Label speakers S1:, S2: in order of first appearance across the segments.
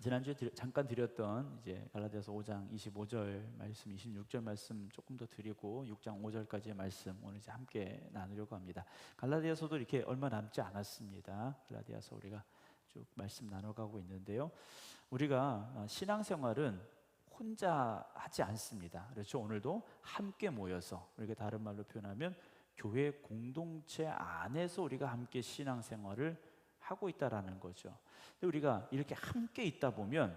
S1: 지난주에 드려- 잠깐 드렸던 이제 갈라디아서 5장 25절 말씀, 26절 말씀 조금 더 드리고 6장 5절까지의 말씀 오늘 이제 함께 나누려고 합니다. 갈라디아서도 이렇게 얼마 남지 않았습니다. 갈라디아서 우리가 쭉 말씀 나눠가고 있는데요. 우리가 어, 신앙생활은 혼자 하지 않습니다. 그렇죠. 오늘도 함께 모여서 우리가 다른 말로 표현하면 교회 공동체 안에서 우리가 함께 신앙생활을 하고 있다라는 거죠. 근데 우리가 이렇게 함께 있다 보면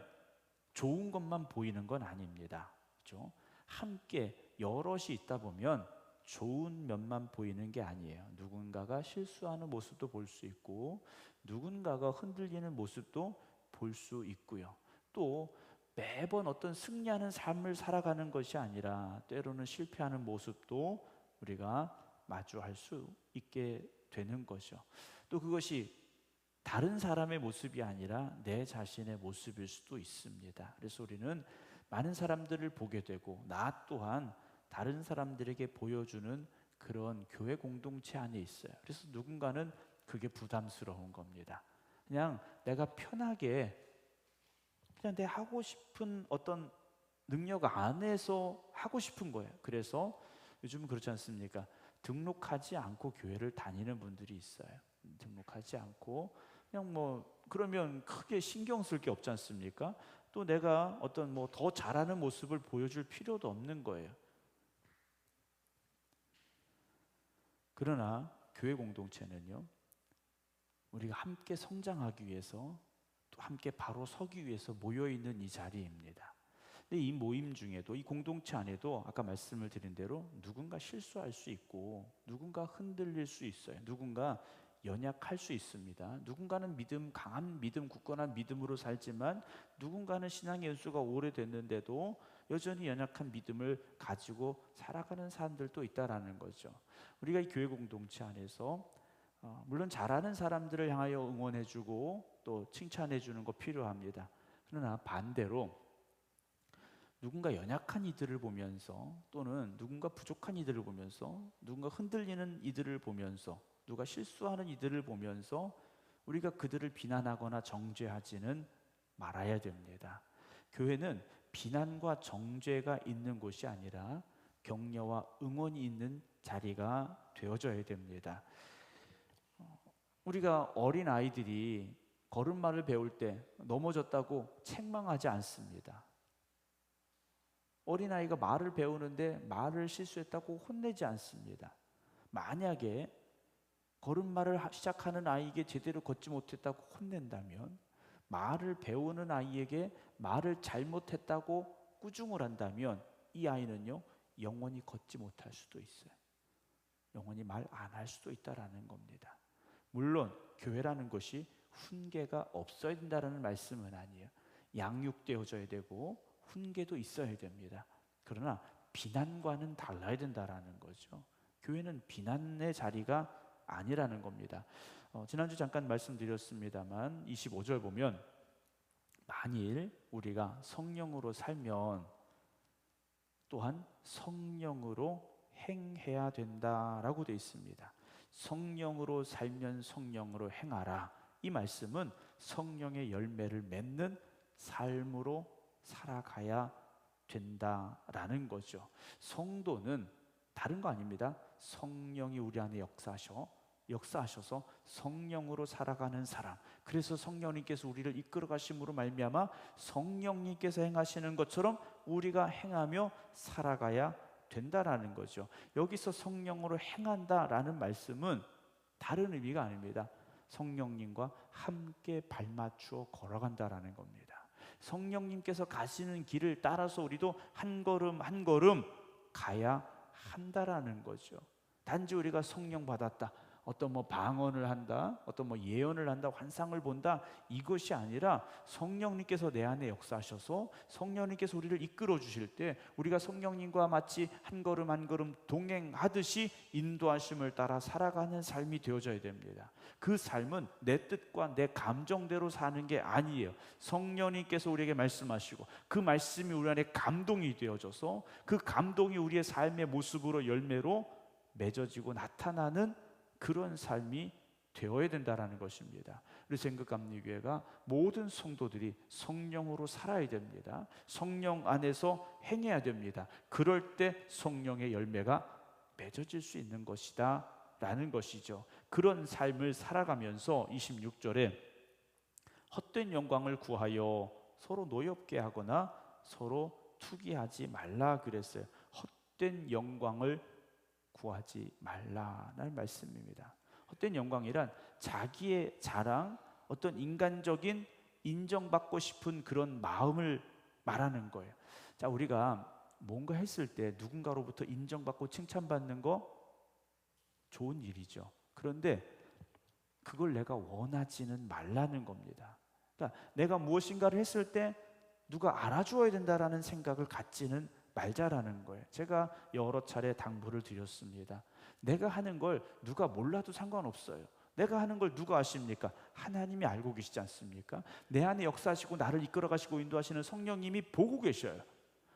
S1: 좋은 것만 보이는 건 아닙니다. 그렇죠? 함께 여럿이 있다 보면 좋은 면만 보이는 게 아니에요. 누군가가 실수하는 모습도 볼 수 있고 누군가가 흔들리는 모습도 볼 수 있고요. 또 매번 어떤 승리하는 삶을 살아가는 것이 아니라 때로는 실패하는 모습도 우리가 마주할 수 있게 되는 거죠. 또 그것이 다른 사람의 모습이 아니라 내 자신의 모습일 수도 있습니다. 그래서 우리는 많은 사람들을 보게 되고 나 또한 다른 사람들에게 보여주는 그런 교회 공동체 안에 있어요. 그래서 누군가는 그게 부담스러운 겁니다. 그냥 내가 편하게 그냥 내 하고 싶은 어떤 능력 안에서 하고 싶은 거예요. 그래서 요즘은 그렇지 않습니까? 등록하지 않고 교회를 다니는 분들이 있어요. 등록하지 않고 그냥 뭐 그러면 크게 신경 쓸 게 없지 않습니까? 또 내가 어떤 뭐 더 잘하는 모습을 보여줄 필요도 없는 거예요. 그러나 교회 공동체는요, 우리가 함께 성장하기 위해서 또 함께 바로 서기 위해서 모여 있는 이 자리입니다. 근데 이 모임 중에도 이 공동체 안에도 아까 말씀을 드린 대로 누군가 실수할 수 있고 누군가 흔들릴 수 있어요. 누군가 연약할 수 있습니다. 누군가는 믿음 강한 믿음 굳건한 믿음으로 살지만 누군가는 신앙의 연수가 오래됐는데도 여전히 연약한 믿음을 가지고 살아가는 사람들도 있다라는 거죠. 우리가 이 교회 공동체 안에서 어, 물론 잘하는 사람들을 향하여 응원해주고 또 칭찬해주는 거 필요합니다. 그러나 반대로 누군가 연약한 이들을 보면서 또는 누군가 부족한 이들을 보면서 누군가 흔들리는 이들을 보면서 누가 실수하는 이들을 보면서 우리가 그들을 비난하거나 정죄하지는 말아야 됩니다. 교회는 비난과 정죄가 있는 곳이 아니라 격려와 응원이 있는 자리가 되어져야 됩니다. 어, 우리가 어린 아이들이 걸음마를 배울 때 넘어졌다고 책망하지 않습니다. 어린아이가 말을 배우는데 말을 실수했다고 혼내지 않습니다. 만약에 걸음마를 시작하는 아이에게 제대로 걷지 못했다고 혼낸다면 말을 배우는 아이에게 말을 잘못했다고 꾸중을 한다면 이 아이는요 영원히 걷지 못할 수도 있어요. 영원히 말 안 할 수도 있다라는 겁니다. 물론 교회라는 것이 훈계가 없어야 된다라는 말씀은 아니에요. 양육되어져야 되고 훈계도 있어야 됩니다. 그러나 비난과는 달라야 된다라는 거죠. 교회는 비난의 자리가 아니라는 겁니다. 어, 지난주 잠깐 말씀드렸습니다만 25절 보면 만일 우리가 성령으로 살면 또한 성령으로 행해야 된다라고 되어 있습니다. 성령으로 살면 성령으로 행하라. 이 말씀은 성령의 열매를 맺는 삶으로 살아가야 된다라는 거죠. 성도는 다른 거 아닙니다. 성령이 우리 안에 역사하셔 역사하셔서 성령으로 살아가는 사람. 그래서 성령님께서 우리를 이끌어 가심으로 말미암아 성령님께서 행하시는 것처럼 우리가 행하며 살아가야 된다라는 거죠. 여기서 성령으로 행한다라는 말씀은 다른 의미가 아닙니다. 성령님과 함께 발맞추어 걸어간다라는 겁니다. 성령님께서 가시는 길을 따라서 우리도 한 걸음 한 걸음 가야 한다라는 거죠. 단지 우리가 성령 받았다. 어떤 뭐 방언을 한다, 어떤 뭐 예언을 한다, 환상을 본다 이것이 아니라 성령님께서 내 안에 역사하셔서 성령님께서 우리를 이끌어 주실 때 우리가 성령님과 마치 한 걸음 한 걸음 동행하듯이 인도하심을 따라 살아가는 삶이 되어져야 됩니다. 그 삶은 내 뜻과 내 감정대로 사는 게 아니에요. 성령님께서 우리에게 말씀하시고 그 말씀이 우리 안에 감동이 되어져서 그 감동이 우리의 삶의 모습으로 열매로 맺어지고 나타나는 그런 삶이 되어야 된다라는 것입니다. 우리 생각감리교회가 모든 성도들이 성령으로 살아야 됩니다. 성령 안에서 행해야 됩니다. 그럴 때 성령의 열매가 맺어질 수 있는 것이다 라는 것이죠. 그런 삶을 살아가면서 26절에 헛된 영광을 구하여 서로 노엽게 하거나 서로 투기하지 말라 그랬어요. 헛된 영광을 구하지 말라는 말씀입니다. 헛된 영광이란 자기의 자랑, 어떤 인간적인 인정받고 싶은 그런 마음을 말하는 거예요. 자, 우리가 뭔가 했을 때 누군가로부터 인정받고 칭찬받는 거 좋은 일이죠. 그런데 그걸 내가 원하지는 말라는 겁니다. 그러니까 내가 무엇인가를 했을 때 누가 알아주어야 된다라는 생각을 갖지는 말자라는 거예요. 제가 여러 차례 당부를 드렸습니다. 내가 하는 걸 누가 몰라도 상관없어요. 내가 하는 걸 누가 아십니까? 하나님이 알고 계시지 않습니까? 내 안에 역사하시고 나를 이끌어 가시고 인도하시는 성령님이 보고 계셔요.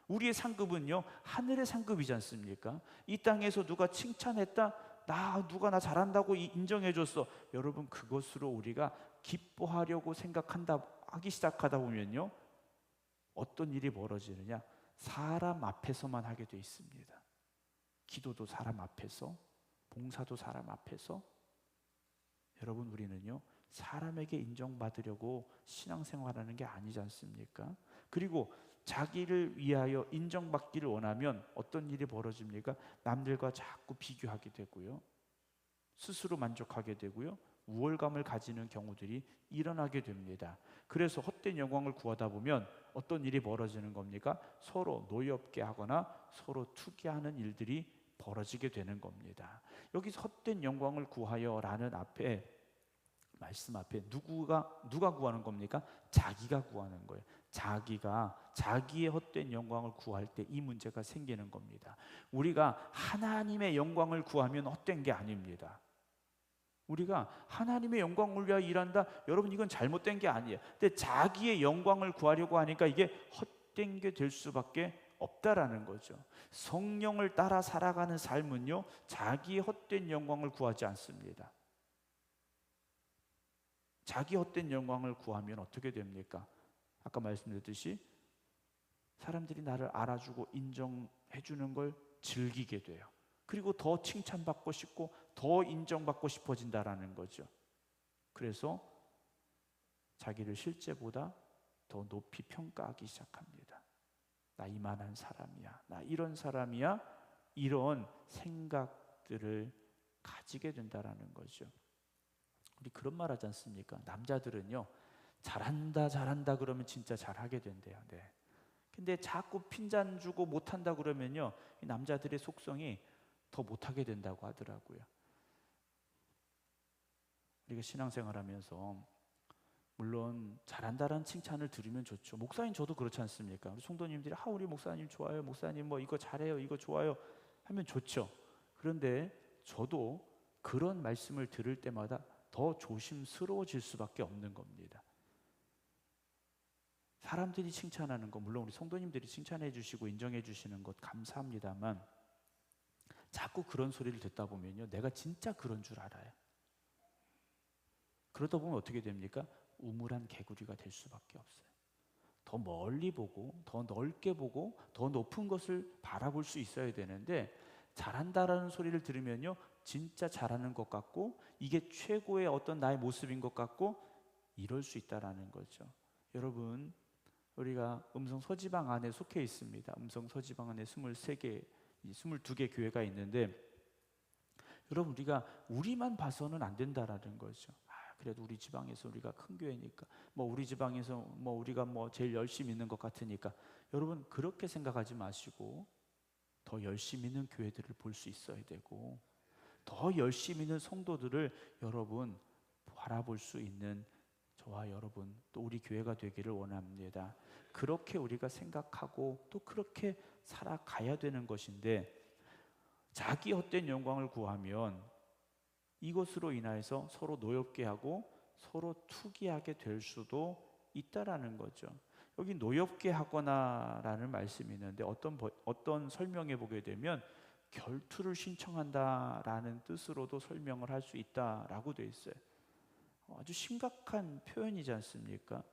S1: 우리의 상급은요, 하늘의 상급이지 않습니까? 이 땅에서 누가 칭찬했다, 나 누가 나 잘한다고 인정해 줬어. 여러분 그것으로 우리가 기뻐하려고 생각한다 하기 시작하다 보면요. 어떤 일이 벌어지느냐? 사람 앞에서만 하게 돼 있습니다. 기도도 사람 앞에서, 봉사도 사람 앞에서. 여러분 우리는요. 사람에게 인정받으려고 신앙생활하는 게 아니지 않습니까? 그리고 자기를 위하여 인정받기를 원하면 어떤 일이 벌어집니까? 남들과 자꾸 비교하게 되고요. 스스로 만족하게 되고요. 우월감을 가지는 경우들이 일어나게 됩니다. 그래서 헛된 영광을 구하다 보면 어떤 일이 벌어지는 겁니까? 서로 노엽게 하거나 서로 투기하는 일들이 벌어지게 되는 겁니다. 여기서 헛된 영광을 구하여라는 앞에 말씀 앞에 누구가 누가 구하는 겁니까? 자기가 구하는 거예요. 자기가 자기의 헛된 영광을 구할 때 이 문제가 생기는 겁니다. 우리가 하나님의 영광을 구하면 헛된 게 아닙니다. 우리가 하나님의 영광을 위하여 일한다. 여러분 이건 잘못된 게 아니에요. 근데 자기의 영광을 구하려고 하니까 이게 헛된 게 될 수밖에 없다라는 거죠. 성령을 따라 살아가는 삶은요. 자기의 헛된 영광을 구하지 않습니다. 자기 헛된 영광을 구하면 어떻게 됩니까? 아까 말씀드렸듯이 사람들이 나를 알아주고 인정해 주는 걸 즐기게 돼요. 그리고 더 칭찬받고 싶고 더 인정받고 싶어진다라는 거죠. 그래서 자기를 실제보다 더 높이 평가하기 시작합니다. 나 이만한 사람이야. 나 이런 사람이야. 이런 생각들을 가지게 된다라는 거죠. 우리 그런 말 하지 않습니까? 남자들은요, 잘한다, 잘한다 그러면 진짜 잘하게 된대요. 네. 근데 자꾸 핀잔 주고 못한다 그러면요, 남자들의 속성이 더 못하게 된다고 하더라고요. 우리가 신앙생활 하면서 물론 잘한다라는 칭찬을 들으면 좋죠. 목사님 저도 그렇지 않습니까? 우리 성도님들이 아 우리 목사님 좋아요, 목사님 뭐 이거 잘해요, 이거 좋아요 하면 좋죠. 그런데 저도 그런 말씀을 들을 때마다 더 조심스러워질 수밖에 없는 겁니다. 사람들이 칭찬하는 거 물론 우리 성도님들이 칭찬해 주시고 인정해 주시는 것 감사합니다만 자꾸 그런 소리를 듣다 보면요 내가 진짜 그런 줄 알아요. 그러다 보면 어떻게 됩니까? 우물한 개구리가 될 수밖에 없어요. 더 멀리 보고 더 넓게 보고 더 높은 것을 바라볼 수 있어야 되는데 잘한다라는 소리를 들으면요 진짜 잘하는 것 같고 이게 최고의 어떤 나의 모습인 것 같고 이럴 수 있다라는 거죠. 여러분 우리가 음성 서지방 안에 속해 있습니다. 음성 서지방 안에 23개 22개 교회가 있는데 여러분 우리가 우리만 봐서는 안 된다라는 거죠. 아, 그래도 우리 지방에서 우리가 큰 교회니까 뭐 우리 지방에서 뭐 우리가 뭐 제일 열심히 있는 것 같으니까 여러분 그렇게 생각하지 마시고 더 열심히 있는 교회들을 볼 수 있어야 되고 더 열심히 있는 성도들을 여러분 바라볼 수 있는 저와 여러분 또 우리 교회가 되기를 원합니다. 그렇게 우리가 생각하고 또 그렇게 살아가야 되는 것인데 자기 헛된 영광을 구하면 이것으로 인하여서 서로 노엽게 하고 서로 투기하게 될 수도 있다라는 거죠. 여기 노엽게 하거나라는 말씀이 있는데 어떤 어떤 설명해 보게 되면 결투를 신청한다라는 뜻으로도 설명을 할 수 있다라고 되어 있어요. 아주 심각한 표현이지 않습니까?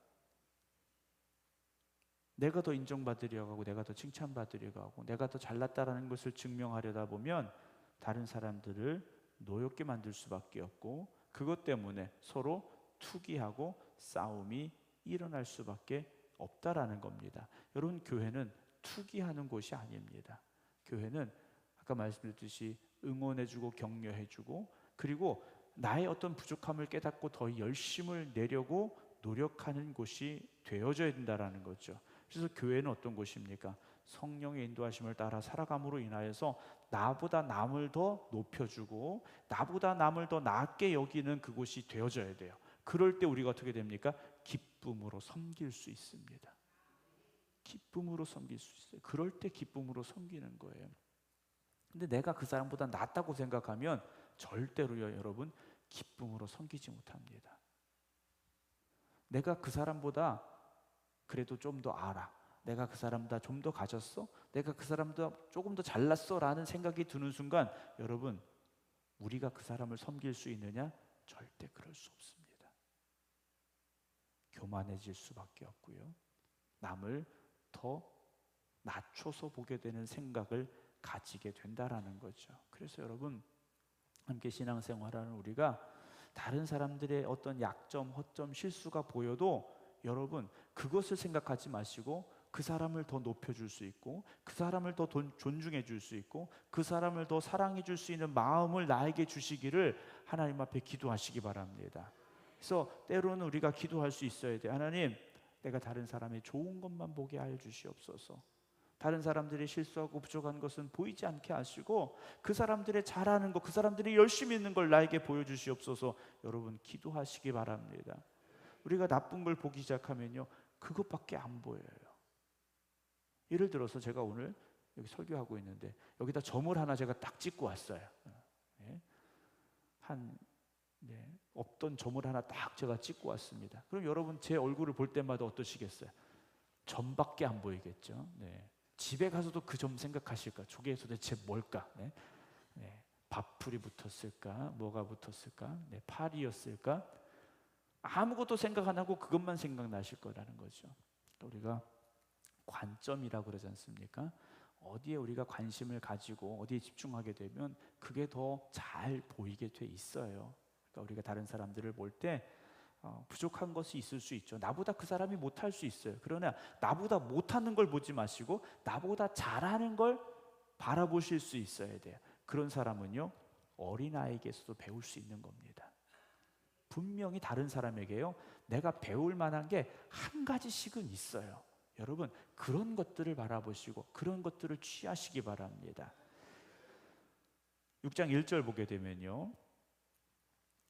S1: 내가 더 인정받으려고 하고 내가 더 칭찬받으려고 하고 내가 더 잘났다라는 것을 증명하려다 보면 다른 사람들을 노엽게 만들 수밖에 없고 그것 때문에 서로 투기하고 싸움이 일어날 수밖에 없다라는 겁니다. 여러분 교회는 투기하는 곳이 아닙니다. 교회는 아까 말씀드렸듯이 응원해주고 격려해주고 그리고 나의 어떤 부족함을 깨닫고 더 열심을 내려고 노력하는 곳이 되어져야 된다라는 거죠. 그래서 교회는 어떤 곳입니까? 성령의 인도하심을 따라 살아감으로 인하여서 나보다 남을 더 높여주고 나보다 남을 더 낮게 여기는 그곳이 되어져야 돼요. 그럴 때 우리가 어떻게 됩니까? 기쁨으로 섬길 수 있습니다. 기쁨으로 섬길 수 있어요. 그럴 때 기쁨으로 섬기는 거예요. 근데 내가 그 사람보다 낫다고 생각하면 절대로요, 여러분, 기쁨으로 섬기지 못합니다. 내가 그 사람보다 그래도 좀 더 알아. 내가 그 사람보다 좀 더 가졌어? 내가 그 사람보다 조금 더 잘났어? 라는 생각이 드는 순간 여러분 우리가 그 사람을 섬길 수 있느냐? 절대 그럴 수 없습니다. 교만해질 수밖에 없고요. 남을 더 낮춰서 보게 되는 생각을 가지게 된다라는 거죠. 그래서 여러분 함께 신앙생활하는 우리가 다른 사람들의 어떤 약점, 허점, 실수가 보여도 여러분 그것을 생각하지 마시고 그 사람을 더 높여줄 수 있고 그 사람을 더 존중해 줄 수 있고 그 사람을 더 사랑해 줄 수 있는 마음을 나에게 주시기를 하나님 앞에 기도하시기 바랍니다. 그래서 때로는 우리가 기도할 수 있어야 돼. 하나님, 내가 다른 사람의 좋은 것만 보게 하여 주시옵소서. 다른 사람들이 실수하고 부족한 것은 보이지 않게 하시고 그 사람들의 잘하는 것, 그 사람들이 열심히 있는 걸 나에게 보여주시옵소서. 여러분 기도하시기 바랍니다. 우리가 나쁜 걸 보기 시작하면요, 그것밖에 안 보여요. 예를 들어서 제가 오늘 여기 설교하고 있는데 여기다 점을 하나 제가 딱 찍고 왔어요. 네. 한 네, 없던 점을 하나 딱 제가 찍고 왔습니다. 그럼 여러분 제 얼굴을 볼 때마다 어떠시겠어요? 점밖에 안 보이겠죠. 네. 집에 가서도 그 점 생각하실까? 저게 도대체 뭘까? 네. 네. 밥풀이 붙었을까? 뭐가 붙었을까? 네. 팔이었을까? 아무것도 생각 안 하고 그것만 생각나실 거라는 거죠. 우리가 관점이라고 그러지 않습니까? 어디에 우리가 관심을 가지고 어디에 집중하게 되면 그게 더 잘 보이게 돼 있어요. 그러니까 우리가 다른 사람들을 볼때 어, 부족한 것이 있을 수 있죠. 나보다 그 사람이 못할 수 있어요. 그러나 나보다 못하는 걸 보지 마시고 나보다 잘하는 걸 바라보실 수 있어야 돼요. 그런 사람은요 어린아이에게서도 배울 수 있는 겁니다. 분명히 다른 사람에게요 내가 배울 만한 게 한 가지씩은 있어요. 여러분 그런 것들을 바라보시고 그런 것들을 취하시기 바랍니다. 6장 1절 보게 되면요.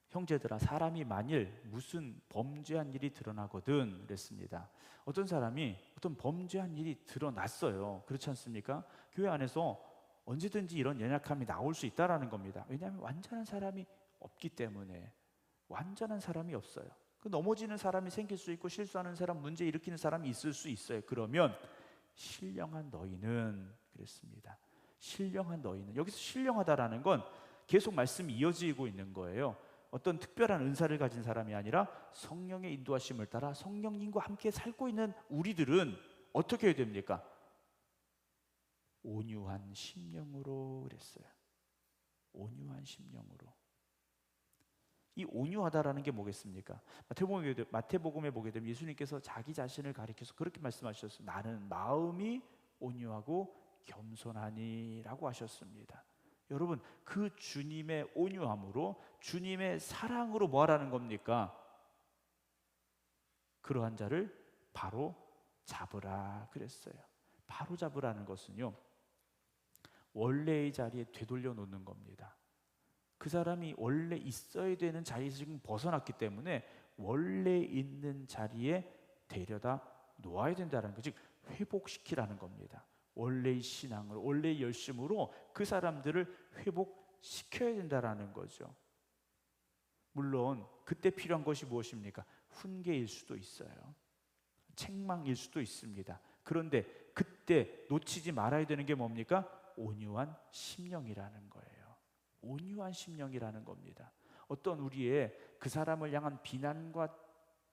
S1: 형제들아 사람이 만일 무슨 범죄한 일이 드러나거든 그랬습니다. 어떤 사람이 어떤 범죄한 일이 드러났어요. 그렇지 않습니까? 교회 안에서 언제든지 이런 연약함이 나올 수 있다라는 겁니다. 왜냐하면 완전한 사람이 없기 때문에 완전한 사람이 없어요. 그 넘어지는 사람이 생길 수 있고 실수하는 사람, 문제 일으키는 사람이 있을 수 있어요. 그러면 신령한 너희는 그랬습니다. 신령한 너희는 여기서 신령하다라는 건 계속 말씀이 이어지고 있는 거예요. 어떤 특별한 은사를 가진 사람이 아니라 성령의 인도하심을 따라 성령님과 함께 살고 있는 우리들은 어떻게 해야 됩니까? 온유한 심령으로 그랬어요. 온유한 심령으로. 이 온유하다라는 게 뭐겠습니까? 마태복음에, 보게 되면 예수님께서 자기 자신을 가리켜서 그렇게 말씀하셨어요. 나는 마음이 온유하고 겸손하니라고 하셨습니다. 여러분 그 주님의 온유함으로 주님의 사랑으로 뭐 하라는 겁니까? 그러한 자를 바로 잡으라 그랬어요. 바로 잡으라는 것은요. 원래의 자리에 되돌려 놓는 겁니다. 그 사람이 원래 있어야 되는 자리에서 지금 벗어났기 때문에 원래 있는 자리에 데려다 놓아야 된다는 거, 즉 회복시키라는 겁니다. 원래의 신앙을, 원래의 열심으로 그 사람들을 회복시켜야 된다라는 거죠. 물론 그때 필요한 것이 무엇입니까? 훈계일 수도 있어요. 책망일 수도 있습니다. 그런데 그때 놓치지 말아야 되는 게 뭡니까? 온유한 심령이라는 거예요. 온유한 심령이라는 겁니다. 어떤 우리의 그 사람을 향한 비난과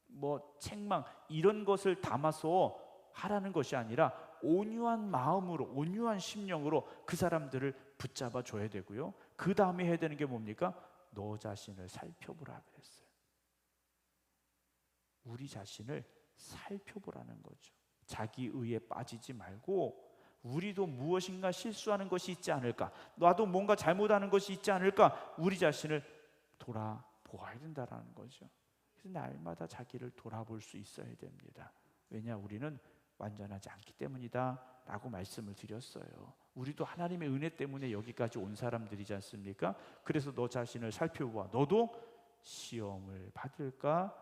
S1: 뭐 책망 이런 것을 담아서 하라는 것이 아니라 온유한 마음으로 온유한 심령으로 그 사람들을 붙잡아 줘야 되고요. 그 다음에 해야 되는 게 뭡니까? 너 자신을 살펴보라 그랬어요. 우리 자신을 살펴보라는 거죠. 자기 의에 빠지지 말고 우리도 무엇인가 실수하는 것이 있지 않을까? 나도 뭔가 잘못하는 것이 있지 않을까? 우리 자신을 돌아보아야 된다라는 거죠. 그래서 날마다 자기를 돌아볼 수 있어야 됩니다. 왜냐 우리는 완전하지 않기 때문이다 라고 말씀을 드렸어요. 우리도 하나님의 은혜 때문에 여기까지 온 사람들이지 않습니까? 그래서 너 자신을 살펴보아. 너도 시험을 받을까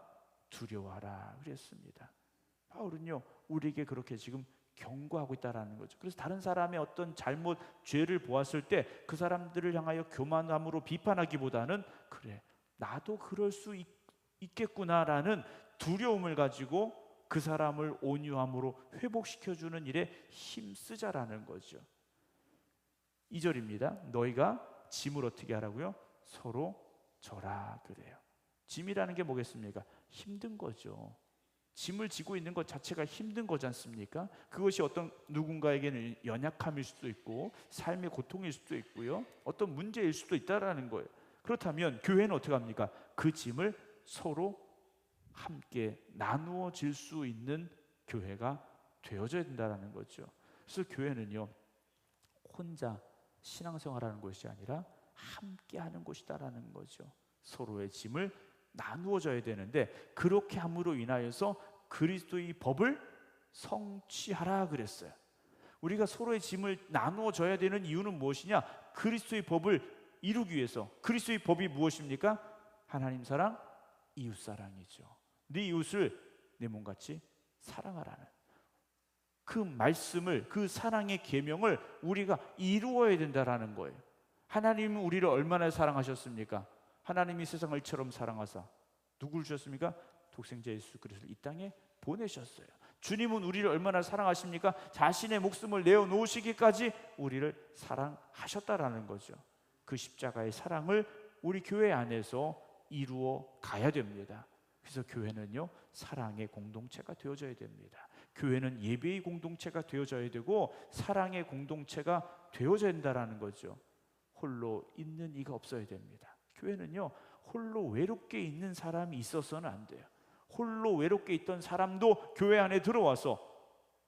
S1: 두려워하라 그랬습니다. 바울은요 우리에게 그렇게 지금 경고하고 있다라는 거죠. 그래서 다른 사람의 어떤 잘못, 죄를 보았을 때 그 사람들을 향하여 교만함으로 비판하기보다는 그래 나도 그럴 수 있, 있겠구나라는 두려움을 가지고 그 사람을 온유함으로 회복시켜 주는 일에 힘쓰자라는 거죠. 2절입니다. 너희가 짐을 어떻게 하라고요? 서로 져라 그래요. 짐이라는 게 뭐겠습니까? 힘든 거죠. 짐을 지고 있는 것 자체가 힘든 거지 않습니까? 그것이 어떤 누군가에게는 연약함일 수도 있고 삶의 고통일 수도 있고요. 어떤 문제일 수도 있다라는 거예요. 그렇다면 교회는 어떻게 합니까? 그 짐을 서로 함께 나누어 질 수 있는 교회가 되어져야 된다는 거죠. 그래서 교회는요. 혼자 신앙생활하는 것이 아니라 함께 하는 곳이다라는 거죠. 서로의 짐을 나누어져야 되는데 그렇게 함으로 인하여서 그리스도의 법을 성취하라 그랬어요. 우리가 서로의 짐을 나누어 줘야 되는 이유는 무엇이냐? 그리스도의 법을 이루기 위해서. 그리스도의 법이 무엇입니까? 하나님 사랑, 이웃 사랑이죠. 네 이웃을 내 몸같이 사랑하라는 그 말씀을 그 사랑의 계명을 우리가 이루어야 된다라는 거예요. 하나님은 우리를 얼마나 사랑하셨습니까? 하나님이 세상을 이처럼 사랑하사 누굴 주셨습니까? 독생자 예수 그리스도를 이 땅에 보내셨어요. 주님은 우리를 얼마나 사랑하십니까? 자신의 목숨을 내어 놓으시기까지 우리를 사랑하셨다라는 거죠. 그 십자가의 사랑을 우리 교회 안에서 이루어 가야 됩니다. 그래서 교회는요, 사랑의 공동체가 되어져야 됩니다. 교회는 예배의 공동체가 되어져야 되고 사랑의 공동체가 되어져야 된다라는 거죠. 홀로 있는 이가 없어야 됩니다. 교회는요, 홀로 외롭게 있는 사람이 있어서는 안 돼요. 홀로 외롭게 있던 사람도 교회 안에 들어와서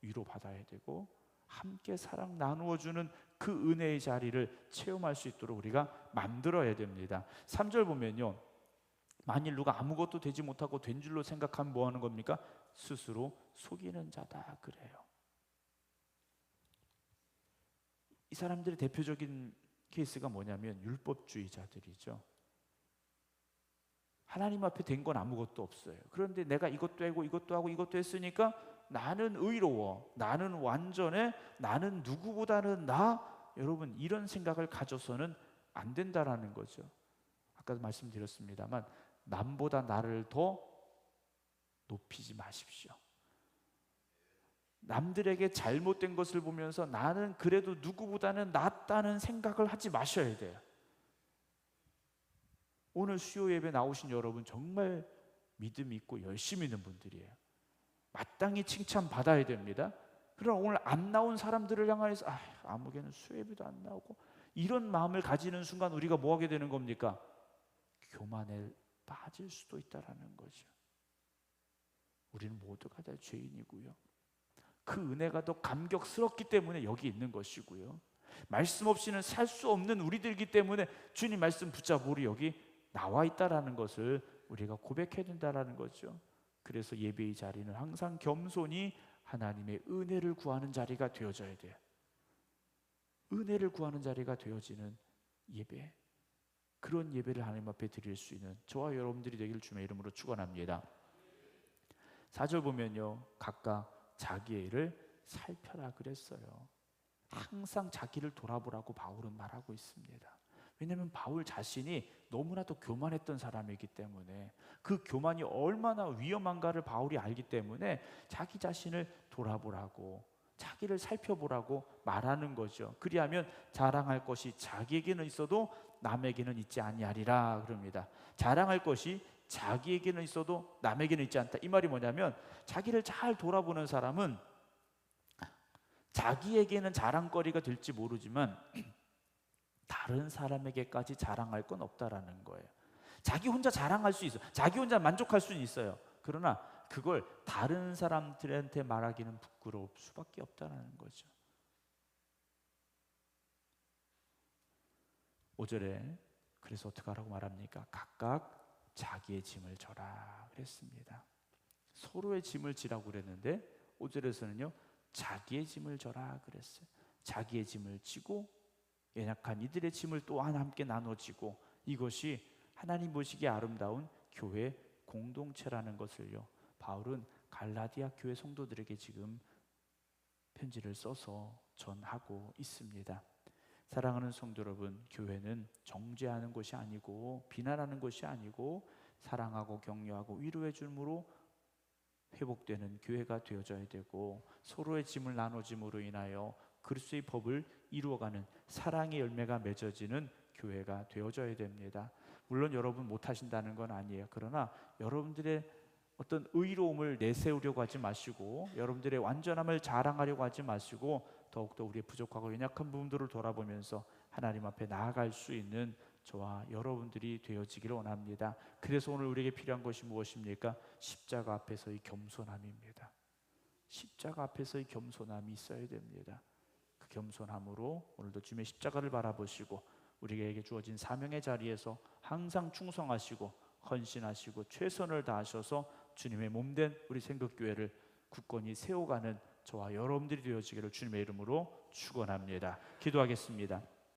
S1: 위로 받아야 되고 함께 사랑 나누어 주는 그 은혜의 자리를 체험할 수 있도록 우리가 만들어야 됩니다. 3절 보면요. 만일 누가 아무것도 되지 못하고 된 줄로 생각하면 뭐 하는 겁니까? 스스로 속이는 자다 그래요. 이 사람들의 대표적인 케이스가 뭐냐면 율법주의자들이죠. 하나님 앞에 된 건 아무것도 없어요. 그런데 내가 이것도 하고 이것도 하고 이것도 했으니까 나는 의로워. 나는 완전해. 나는 누구보다는 나. 여러분 이런 생각을 가져서는 안 된다라는 거죠. 아까도 말씀드렸습니다만 남보다 나를 더 높이지 마십시오. 남들에게 잘못된 것을 보면서 나는 그래도 누구보다는 낫다는 생각을 하지 마셔야 돼요. 오늘 수요 예배 나오신 여러분 정말 믿음 있고 열심히 있는 분들이에요. 마땅히 칭찬 받아야 됩니다. 그러나 오늘 안 나온 사람들을 향해서 아, 아무개는 수요 예배도 안 나오고 이런 마음을 가지는 순간 우리가 뭐 하게 되는 겁니까? 교만에 빠질 수도 있다라는 거죠. 우리는 모두가 다 죄인이고요. 그 은혜가 더 감격스럽기 때문에 여기 있는 것이고요. 말씀 없이는 살 수 없는 우리들이기 때문에 주님 말씀 붙잡고 우리 여기 나와 있다라는 것을 우리가 고백해야 된다라는 거죠. 그래서 예배의 자리는 항상 겸손히 하나님의 은혜를 구하는 자리가 되어져야 돼요. 은혜를 구하는 자리가 되어지는 예배. 그런 예배를 하나님 앞에 드릴 수 있는 저와 여러분들이 되기를 주의 이름으로 축원합니다. 4절 보면요. 각각 자기의 일을 살펴라 그랬어요. 항상 자기를 돌아보라고 바울은 말하고 있습니다. 왜냐하면 바울 자신이 너무나도 교만했던 사람이기 때문에 그 교만이 얼마나 위험한가를 바울이 알기 때문에 자기 자신을 돌아보라고 자기를 살펴보라고 말하는 거죠. 그리하면 자랑할 것이 자기에게는 있어도 남에게는 있지 아니하리라 그럽니다. 자랑할 것이 자기에게는 있어도 남에게는 있지 않다. 이 말이 뭐냐면 자기를 잘 돌아보는 사람은 자기에게는 자랑거리가 될지 모르지만 다른 사람에게까지 자랑할 건 없다라는 거예요. 자기 혼자 자랑할 수 있어. 자기 혼자 만족할 수는 있어요. 그러나 그걸 다른 사람들한테 말하기는 부끄러울 수밖에 없다는 거죠. 5절에 그래서 어떻게 하라고 말합니까? 각각 자기의 짐을 져라 그랬습니다. 서로의 짐을 지라고 그랬는데 5절에서는요. 자기의 짐을 져라 그랬어요. 자기의 짐을 지고 연약한 이들의 짐을 또한 함께 나눠지고 이것이 하나님 보시기에 아름다운 교회 공동체라는 것을요. 바울은 갈라디아 교회 성도들에게 지금 편지를 써서 전하고 있습니다. 사랑하는 성도 여러분, 교회는 정죄하는 것이 아니고 비난하는 것이 아니고 사랑하고 격려하고 위로해 주므로 회복되는 교회가 되어져야 되고 서로의 짐을 나눠짐으로 인하여 그리스도의 법을 이루어가는 사랑의 열매가 맺어지는 교회가 되어져야 됩니다. 물론 여러분 못 하신다는 건 아니에요. 그러나 여러분들의 어떤 의로움을 내세우려고 하지 마시고 여러분들의 완전함을 자랑하려고 하지 마시고 더욱더 우리의 부족하고 연약한 부분들을 돌아보면서 하나님 앞에 나아갈 수 있는 저와 여러분들이 되어지기를 원합니다. 그래서 오늘 우리에게 필요한 것이 무엇입니까? 십자가 앞에서의 겸손함입니다. 십자가 앞에서의 겸손함이 있어야 됩니다. 그 겸손함으로 오늘도 주님의 십자가를 바라보시고 우리에게 주어진 사명의 자리에서 항상 충성하시고 헌신하시고 최선을 다하셔서 주님의 몸된 우리 생각교회를 굳건히 세워가는 저와 여러분들이 되어지기를 주님의 이름으로 축원합니다. 기도하겠습니다.